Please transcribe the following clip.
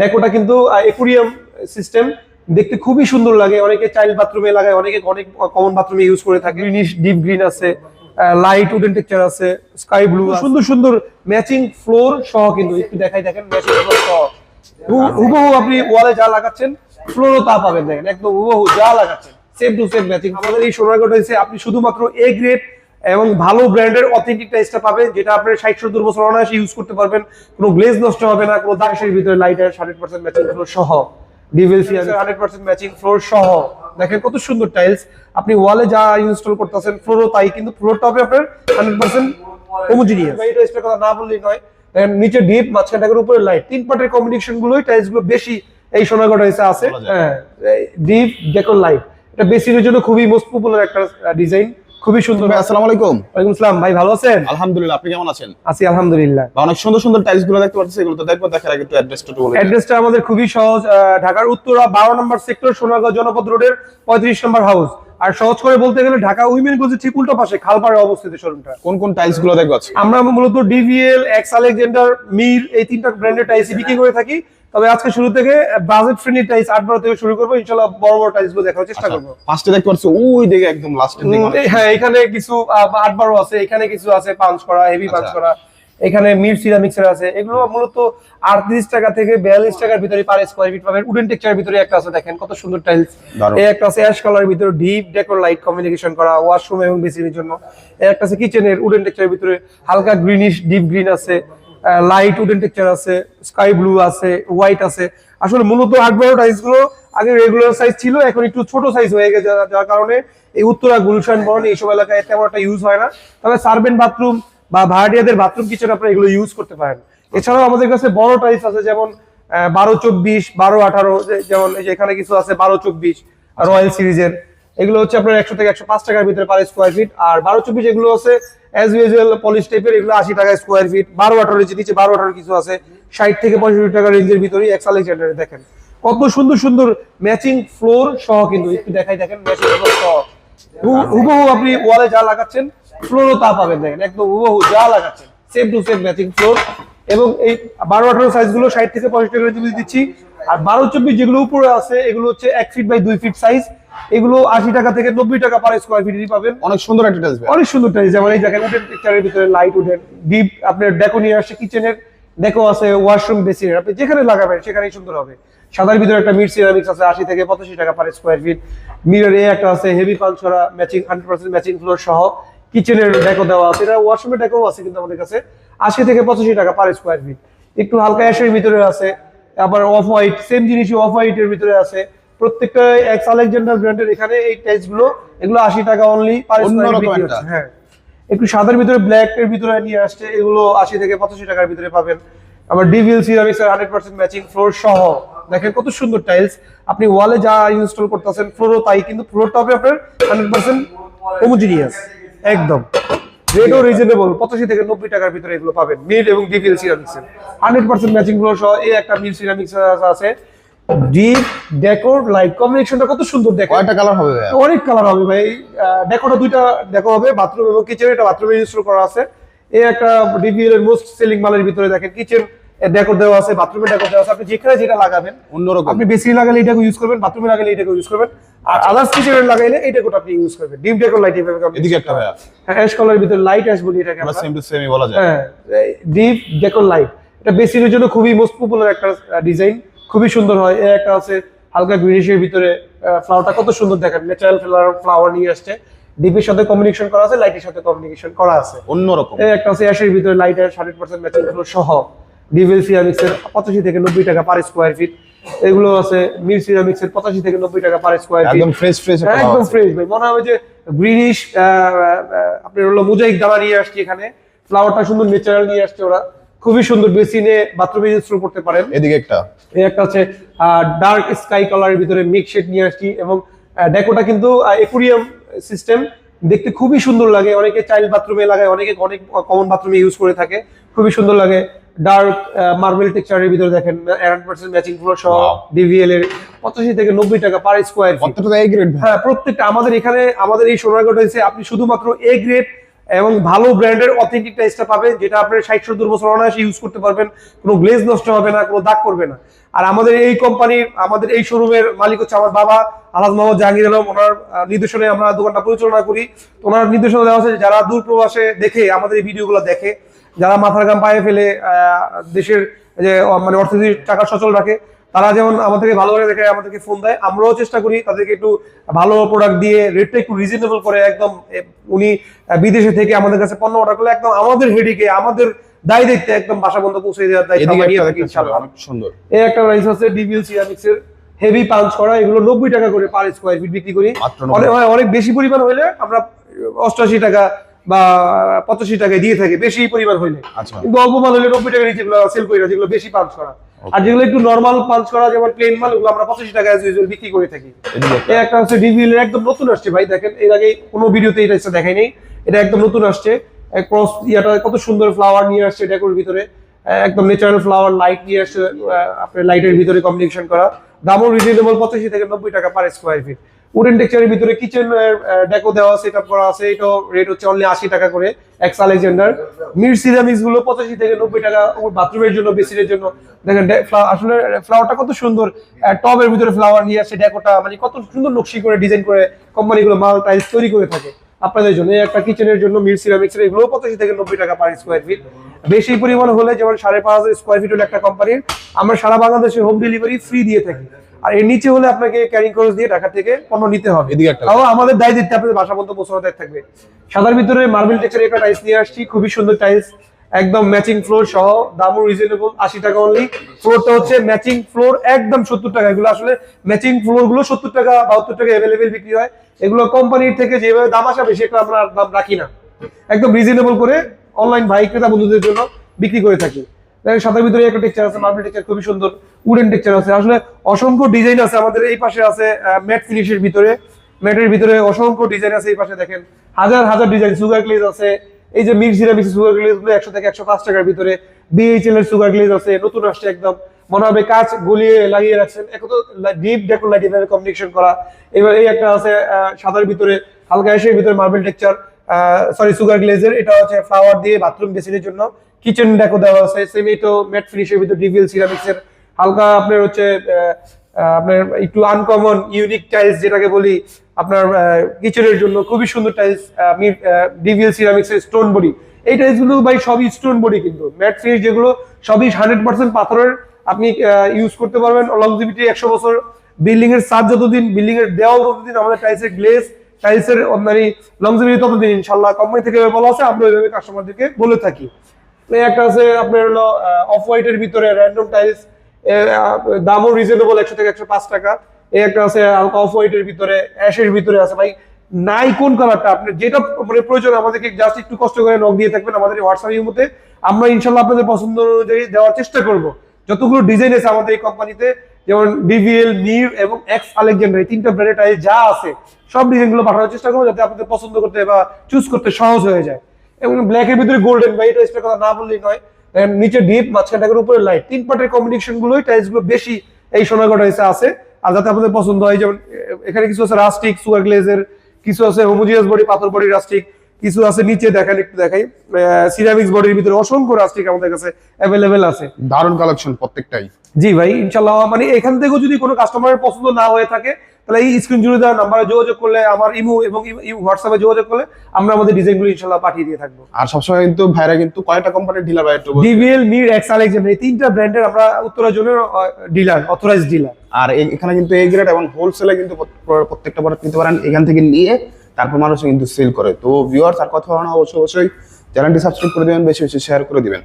ডেকোটা কিন্তু aquarium system দেখতে খুবই সুন্দর লাগে। অনেকে চাইল্ড বাথরুমে লাগায় অনেকে অনেক কমন বাথরুমে ইউজ করে থাকে। গ্রিনিশ ডিপ গ্রিন আছে লাইট উডেন টেক্সচার আছে স্কাই ব্লু সুন্দর সুন্দর ম্যাচিং ফ্লোর সহ কিন্তু একটু দেখাই দেখেন ম্যাচিং ফ্লোর সহ। হুবহু আপনি ওয়ালে যা লাগাচ্ছেন ফ্লোরও তা পাবেন দেখেন একদম হুবহু যা লাগাচ্ছেন সেম টু সেম ম্যাচিং আমাদের এই সোনারগড় হয়েছে আপনি শুধুমাত্র এ গ্রেড এবং ভালো ব্র্যান্ডের অথেন্টিক টাইসটা পাবেন যেটা আপনার ষাট সত্তর বছর অনায়াসে ইউজ করতে পারবেন। কোনো গ্লেজ নষ্ট হবে না কোনো দাগের ভিতরে lighter hundred percent matching floor সহ ডিভিএলসি আছে হান্ড্রেড পার্সেন্ট ম্যাচিং ফ্লোর সহ। দেখেন কত সুন্দর টাইলস আপনি ওয়ালে যা ইনস্টল করতেছেন ফ্লোরও তাই কিন্তু ফ্লোরটা হবে আপনার হান্ড্রেড পার্সেন্ট হোমোজিনিয়াস এই টাইলসটার কথা না বললেই নয়। দেখেন নিচে ডিপ মাঝখানে টাকার উপরে লাইট তিন পার্টের কম্বিনেশন গুলোই টাইলসগুলো বেশি এই সোনাগড় টাইলসে আছে। হ্যাঁ ডিপ ডেকোর লাইট এটা বেসিনের জন্য খুবই মোস্ট পপুলার একটা ডিজাইন খুবই সুন্দর ভাই আসসালামু আলাইকুম। ওয়ালাইকুম আসসালাম। ভাই ভালো আছেন? আলহামদুলিল্লাহ আপনি কেমন আছেন? আছি আলহামদুলিল্লাহ। অনেক সুন্দর সুন্দর টাইলসগুলো দেখতে পাচ্ছি এগুলো তো দেখব দেখার আগে একটু অ্যাড্রেসটা বলে অ্যাড্রেসটা আমাদের খুবই সহজ ঢাকার উত্তরা বারো নম্বর সেক্টর সোনারগাঁও জনপদ রোডের পঁয়ত্রিশ নম্বর হাউস আর সহজ করে বলতে গেলে ঢাকা উইমেন কলেজের ঠিক উল্টো পাশে খালপাড়ে অবস্থিত শোরুমটা কোন কোন টাইলসগুলো দেখব আমরা মূলত ডিভিএল এক্স আলেকজান্ডার মির এই তিনটা ব্র্যান্ডের টাইস বিক্রি করে থাকি। তবে আজকে শুরু থেকে বাজেট ফ্রেন্ডলি টাইস আট বারো থেকে শুরু করব। ইনশাল্লাহ বড় বড় টাইসগুলো দেখার চেষ্টা করব। ফার্স্টে দেখতে পাচ্ছি ওই দিকে একদম লাস্টের দিকে হ্যাঁ এখানে কিছু আট বারো আছে এখানে কিছু আছে পাঞ্চ করা হেভি পাঞ্চ আচ্ছা। করা। এখানে মির সিরামিক্সের আছে। এগুলো মূলত আটত্রিশ টাকা থেকে বিয়াল্লিশ টাকার ভিতরে পার স্কোয়ার ফিট পাবেন। উডেন টেক্সচার ভিতরে একটা আছে দেখেন কত সুন্দর টাইলস এই একটা আছে অ্যাশ কালার ভিতরে ডিপ ডেকোর লাইট কমিউনিকেশন করা ওয়াশরুম এবং বেসিনের জন্য। এই একটা আছে কিচেনের উডেন টেক্সচার ভিতরে হালকা গ্রিনিশ ডিপ গ্রিন আছে। লাইট উডেন টেক্সচার আছে স্কাই ব্লু আছে হোয়াইট আছে। আসলে মূলত আট বারো টাইলস আগে রেগুলার সাইজ ছিল, এখন একটু ছোট সাইজ হয়ে গেছে, যার- কারণে এই উত্তরা গুলশান বরণ এইসব এলাকায় তেমন একটা ইউজ হয় না। তবে সার্ভেন্ট বাথরুম বা ভাড়াটিয়াদের বাথরুম কিচেন আপনারা এগুলো ইউজ করতে পারেন। এছাড়াও আমাদের কাছে বড় টাইলস আছে, যেমন বারো চব্বিশ, বারো আঠারো যেমন এখানে কিছু আছে বারো চব্বিশ রয়্যাল সিরিজের এগুলো হচ্ছে আপনার একশো থেকে একশো পাঁচ টাকার ভিতরে পার স্কোয়ার ফিট আর বারো চব্বিশ এগুলো আছে অ্যাজ ইউজুয়াল পলিশ টাইপের এগুলো আশি টাকা স্কোয়ার ফিট বারো আঠারো নিচে নিচে বারো আঠারো কিছু আছে। ষাট থেকে পঁয়ষট্টি টাকা রেঞ্জের ভিতরে এক্স আলেকজান্ডারে দেখেন। কত সুন্দর সুন্দর ম্যাচিং ফ্লোর সহ কিন্তু একটু দেখাই, দেখেন ম্যাচিং ফ্লোর সহ। হুবহু আপনি ওয়ালে যা লাগাচ্ছেন ফ্লোরও তা পাবেন, দেখেন, একদম হুবহু যা লাগাচ্ছেন। Same to same matching floor এবং এই বারো আঠারো সাইজগুলো ষাট থেকে পঁয়ষট্টি টাকা রেঞ্জে দিচ্ছি। আর বারো চব্বিশ যেগুলো উপরে আছে এগুলো হচ্ছে এক ফিট বাই দুই ফিট সাইজ এগুলো আশি টাকা থেকে নব্বই টাকা পার স্কোয়ার ফিট পাবেন। অনেক সুন্দর একটা টাইলস অনেক সুন্দর টাইলস যেমন এই দেখেন উডেন পিকচারের ভিতরে লাইট উঠেন। ডিপ আপনার ডেকো নিয়ে আসছে কিচেনের ডেকো আছে ওয়াশরুম বেসিনের আপনি যেখানে লাগাবেন সেখানেই সুন্দর হবে। সাদার ভিতরে একটা মিড সিরামিক্স আছে আশি থেকে পঁচাশি টাকা পার স্কোয়ার ফিট মিরর এ একটা আছে হেভি পাঞ্চ করা matching hundred percent matching floor সহ। কিচেনের ডেকো দেওয়া আছে এটা ওয়াশরুমের ডেকো আছে কিন্তু আমাদের কাছে। আশি থেকে পঁচাশি টাকা পার স্কোয়ার ফিট একটু হালকা অ্যাশের ভিতরে আছে আবার অফ হোয়াইট সেম জিনিসই অফ হোয়াইটের ভিতরে আছে। প্রত্যেকটা এক্স আলেকজান্ডার ব্র্যান্ডের এখানে এই টাইলসগুলো এগুলো আশি টাকা অনলি পার স্কোয়ার। হচ্ছে হ্যাঁ। একটু সাদার ভিতরে ব্ল্যাক এর ভিতরে নিয়ে আসছে এগুলো আশি থেকে পঁচাশি টাকার ভিতরে পাবেন। আবার DVL ceramics hundred percent matching floor সহ। দেখেন কত সুন্দর টাইলস আপনি ওয়ালে যা ইনস্টল করতেছেন ফ্লোরও তাই কিন্তু ফ্লোর টপে আপনার হান্ড্রেড পার্সেন্ট হোমোজিনিয়াস একদম। রেটও রিজনেবল পঁচাশি থেকে নব্বই টাকার ভিতরে এগুলো পাবেন। মিড এবং ceramics hundred percent matching floor সহ এই একটা মিড সিরামিক্স আছে। ডিপ ডেকোর লাইট কম্বিনেশনটা কত সুন্দর দেখো কয়টা কালার হবে অনেক কালার হবে ভাই। দুইটা ডেকো হবে বাথরুম এবং কিচেন এটা বাথরুমে ইনস্টল করা আছে। এই একটা ডিভিএল এর মোস্ট সেলিং মালের ভিতরে দেখেন। কিচেন ডেকোর দেওয়া আছে বাথরুমে ডেকোর দেওয়া আছে। আপনি যেখানে যেটা লাগাবেন অন্যরকম। আপনি লাগালে এটাকে ইউজ করবেন বাথরুমে লাগালে এটাকে ইউজ করবেন। আর আদার্স লাগাইলে এই ডেকোটা আপনি ইউজ করবেন। ডিপ ডেকোর লাইট এভাবে এদিকে একটা ভাইয়া। হ্যাঁ অ্যাশ কালারের ভিতরে লাইট অ্যাশ বলি এটাকে আমরা সেম টু সেমই বলা যায়। হ্যাঁ ডিপ ডেকোর লাইট এটা বেসিনের জন্য খুবই মোস্ট পপুলার একটা ডিজাইন খুবই সুন্দর হয়। এ একটা আছে হালকা গ্রিনিশের ভিতরে ফ্লাওয়ারটা কত সুন্দর দেখেন ন্যাচারাল ফ্লাওয়ার ফ্লাওয়ার নিয়ে আসছে। ডিপের সাথে কমিউনিকেশন করা আছে লাইটের সাথে কমিউনিকেশন করা আছে। অন্যরকম। একটা আছে অ্যাশের ভিতরে লাইটের হান্ড্রেড পার্সেন্ট ম্যাচিং সহ। ডিভেল সিরামিক্সের পঁচাশি থেকে নব্বই টাকা পার স্কোয়ার ফিট এগুলো আছে মির সিরামিক্সের পঁচাশি থেকে নব্বই টাকা পার স্কোয়ার ফিট একদম ফ্রেশ ফ্রেশ একদম ফ্রেশ ভাই। মনে হবে যে গ্রিনিশ আপনার হলো মোজাইক দানা নিয়ে আসছে এখানে। ফ্লাওয়ারটা সুন্দর ন্যাচারাল নিয়ে আসছে ওরা। খুবই সুন্দর বেসিনে বাথরুমে ইনস্টল করতে পারেন। এদিকে একটা। এই একটা আছে ডার্ক স্কাই কালারের ভিতরে মিক্স শেড নিয়ে আসছি এবং ডেকোটা কিন্তু একুরিয়াম সিস্টেম দেখতে খুবই সুন্দর লাগে। অনেকে চাইল্ড বাথরুমে লাগায় অনেকে অনেক কমন বাথরুমে ইউজ করে থাকে। খুবই সুন্দর লাগে। ডার্ক মার্বেল টেক্সচারের ভিতরে দেখেন হান্ড্রেড পার্সেন্ট ম্যাচিং ফ্লোর সহ ডিভিএল এর পঁচাশি থেকে নব্বই টাকা পার স্কোয়ার হ্যাঁ প্রত্যেকটা আমাদের এখানে আমাদের এই সোনারগড় হয়েছে। আপনি শুধুমাত্র এ গ্রেড এবং ভালো ব্র্যান্ডের অথেন্টিক টাইলসটা পাবেন যেটা আপনার ষাট সত্তর বছর অনায়াসে ইউজ করতে পারবেন। কোনো গ্লেজ নষ্ট হবে না কোনো দাগ করবে না। আর আমাদের এই কোম্পানির আমাদের এই শোরুমের মালিক হচ্ছে আমার বাবা আলাদ মোহাম্মদ জাহাঙ্গীর আলম। ওনার নির্দেশনে আমরা দোকানটা পরিচালনা করি। ওনার নির্দেশনা দেওয়া আছে যারা দূর প্রবাসে দেখে আমাদের এই ভিডিওগুলো দেখে যারা মাথার গাম পায়ে ফেলে দেশের যে মানে অর্থনীতির টাকা সচল রাখে তারা যেমন আমাদেরকে ভালোভাবে দেখে আমাদেরকে ফোন দেয় আমরাও চেষ্টা করি তাদেরকে একটু ভালো প্রোডাক্ট দিয়ে রেটটা একটু রিজনেবল করে একদম উনি বিদেশে থেকে আমাদের কাছে পণ্য অর্ডার করলে একদম আমাদের হেডিকে আমাদের দায় দেখতে একদম বাসা বন্ধ পৌঁছে দেওয়ার দায়িত্ব অনেক সুন্দর। এই একটা রাইস আছে ডিবিএল সিরামিক্স এর হেভি পাঞ্চ করা এগুলো নব্বই টাকা করে পার স্কোয়ার ফিট বিক্রি করি। অনেক অনেক বেশি পরিমাণ হলে আমরা অষ্টআশি টাকা বা পঁচাশি টাকায় দিয়ে থাকে বেশি পরিমাণ হইলে আচ্ছা। কিন্তু অল্প মাল হলে নব্বই টাকা নিচে সেল করি না যেগুলো বেশি পাঞ্চ করা। আর যেগুলো একটু নর্মাল পাঞ্চ করা যেমন প্লেন মাল ওগুলো আমরা পঁচাশি টাকা as বিক্রি করে থাকি। একটা- হচ্ছে এর একদম নতুন আসছে ভাই দেখেন এর আগে কোনো ভিডিওতে এটা দেখাই নেই এটা একদম নতুন আসছে। ক্রস ইয়াটা কত সুন্দর ফ্লাওয়ার নিয়ে আসছে ডেকোর ভিতরে। একদম ন্যাচারাল ফ্লাওয়ার লাইট নিয়ে আহ, আপনার লাইটের ভিতরে কম্বিনেশন করা। দামও রিজনেবল পঁচাশি থেকে নব্বই টাকা পার স্কোয়ার ফিট উডেন টেক্সচারের ভিতরে কিচেন ডেকো দেওয়া সেট আপ করা আছে। এটাও রেট হচ্ছে অনলি আশি টাকা করে এক্স আলেকজান্ডার মির সিরামিক্সগুলো পঁচাশি থেকে নব্বই টাকা বাথরুমের জন্য বেসিনের জন্য। দেখেন আসলে ফ্লাওয়ারটা কত সুন্দর। টবের ভিতরে ফ্লাওয়ার নিয়ে আসে ডেকোটা মানে কত সুন্দর নকশি করে ডিজাইন করে কোম্পানিগুলো মাল টাইলস তৈরি করে থাকে। আপনাদের জন্য একটা কিচেনের জন্য মির সিরামিক্স এগুলো পঁচাশি থেকে নব্বই টাকা পার স্কোয়ার ফিট বেশি পরিমাণ হলে যেমন সাড়ে পাঁচ হাজার স্কোয়ার ফিট হলে একটা কোম্পানির আমরা সারা বাংলাদেশে হোম ডেলিভারি ফ্রি দিয়ে থাকি। আর এর নিচে হলে আপনাকে ক্যারিং খরচ দিয়ে ঢাকা থেকে পণ্য নিতে হবে। এদিকে একটা তাও আমাদের দায় দিতে আপনাদের বাসা পর্যন্ত পৌঁছানো দায় থাকবে। সাদার ভিতরে মার্বেল টেক্সচার একটা টাইলস নিয়ে আসছি খুবই সুন্দর টাইলস একদম ম্যাচিং ফ্লোর সহ দামও রিজনেবল আশি টাকা অনলি ফ্লোরটা হচ্ছে ম্যাচিং ফ্লোর একদম সত্তর টাকা। এগুলো আসলে ম্যাচিং ফ্লোরগুলো সত্তর টাকা বাহাত্তর টাকা অ্যাভেলেবেল বিক্রি হয়। এগুলো কোম্পানির থেকে যেভাবে দাম আসা বেশি একটা আমরা দাম রাখি না। একদম রিজনেবল করে অনলাইন ভাই ক্রেতা বন্ধুদের জন্য বিক্রি করে থাকি। সাদার ভিতরে একটা টেক্সচার আছে মার্বেল টেক্সচার খুবই সুন্দর উডেন টেক্সচার আছে। আসলে অসংখ্য ডিজাইন আছে আমাদের, এই পাশে আছে ম্যাট ফিনিশের ভিতরে। ম্যাটের ভিতরে অসংখ্য ডিজাইন আছে এই পাশে দেখেন। হাজার হাজার ডিজাইন সুগার গ্লেজ আছে। এই যে মিক্স সিরামিক্স সুগার গ্লেজগুলো একশো থেকে একশো পাঁচ টাকার ভিতরে। বিএইচএল এর সুগার গ্লেজ আছে, নতুন আসছে একদম। মনে হবে কাজ গলিয়ে লাগিয়ে রাখছেন। এখন তো ডিপ ডেকোর লাইট এভাবে কম্বিনেশন করা। এবার এই একটা আছে সাদার ভিতরে, হালকা এসের ভিতরে মার্বেল টেক্সচার সরি সুগার গ্লেজের এটা হচ্ছে ফ্লাওয়ার দিয়ে বাথরুম বেসিনের জন্য। কিচেন ডেকো দেওয়া আছে সেম তো ম্যাট ফিনিশের ভিতরে ডিভিএল সিরামিক্সের হালকা আপনার হচ্ছে আপনার একটু আনকমন ইউনিক টাইলস যেটাকে বলি, আপনার কিচেনের জন্য। খুবই সুন্দর টাইলস ডিভিএল সিরামিক্স এর স্টোন বডি এই টাইলসগুলো ভাই সবই স্টোন বডি কিন্তু। ম্যাট ফিনিশ যেগুলো, সবই হান্ড্রেড পার্সেন্ট পাথরের। আপনি ইউজ করতে পারবেন। লংজিভিটি একশো বছর। বিল্ডিং এর সাজ যতদিন বিল্ডিং এর দেওয়াল ততদিন আমাদের টাইলসের গ্লেস টাইলসের মানে লংজিভিটি ততদিন ইনশাল্লাহ কোম্পানি থেকে বলা আছে, আমরা ওইভাবে কাস্টমারদেরকে বলে থাকি। একটা আছে, আপনার হলো অফ হোয়াইটের ভিতরে র্যান্ডম টাইলস দামও রিজনেবল একশো থেকে একশো পাঁচ টাকা। এই একটা আছে, হালকা অফ হোয়াইটের ভিতরে অ্যাশের ভিতরে আছে। ভাই, নাই কোন কালারটা আপনার যেটা মানে প্রয়োজন, আমাদেরকে জাস্ট একটু কষ্ট করে নক দিয়ে থাকবেন আমাদের হোয়াটসঅ্যাপ মধ্যে আমরা ইনশাল্লাহ আপনাদের পছন্দ অনুযায়ী দেওয়ার চেষ্টা করব। যতগুলো ডিজাইন আছে আমাদের এই কোম্পানিতে যেমন ডিভিএল নিউ এবং এক্স আলেকজান্ডার এই তিনটা ব্র্যান্ডের টাইল যা আছে, সব ডিজাইনগুলো পাঠানোর চেষ্টা করব যাতে আপনাদের পছন্দ করতে বা চুজ করতে সহজ হয়ে যায়। এবং ব্ল্যাকের ভিতরে গোল্ডেন বা এই কথা না বললেই নয় নিচে ডিপ মাঝখানটাকের উপরে লাইট তিন পার্টের কম্বিনেশন গুলোই টাইলসগুলো বেশি এই সোনাগড় টাইলসে আছে। আর যাতে আপনাদের পছন্দ হয়, যেমন এখানে কিছু আছে রাস্টিক সুগার গ্লেজের কিছু আছে হোমোজিয়াস বডি পাথর বডি রাস্টিক কিছু আছে নিচে দেখেন একটু দেখাই। সিরামিক্স বডির ভিতরে অসংখ্য রাস্টিক আমাদের কাছে অ্যাভেলেবেল আছে। দারুণ কালেকশন প্রত্যেকটাই। জি ভাই ইনশাল্লাহ মানে এখান থেকেও যদি কোনো কাস্টমারের পছন্দ না হয়ে থাকে তাহলে এই স্ক্রিন জুড়ে দেওয়া নাম্বারে যোগাযোগ করলে আমার ইমো এবং হোয়াটসঅ্যাপে যোগাযোগ করলে আমরা আমাদের ডিজাইনগুলো ইনশাল্লাহ পাঠিয়ে দিয়ে থাকব। আর সবসময় কিন্তু ভাইরা কিন্তু কয়টা কোম্পানির ডিলার ভাই একটু। ডিভিএল মির এক্স আলেকজান্ডার এই তিনটা ব্র্যান্ডের আমরা উত্তরা জোনের ডিলার অথরাইজ ডিলার আর এখানে কিন্তু এই গ্রেড এবং হোলসেলে কিন্তু প্রত্যেকটা প্রোডাক্ট নিতে পারেন। এখান থেকে নিয়ে তারপর মানুষ কিন্তু সেল করে। তো ভিউয়ার্স আর কথা না, অবশ্যই অবশ্যই চ্যানেলটি সাবস্ক্রাইব করে দেবেন, বেশি বেশি শেয়ার করে দিবেন।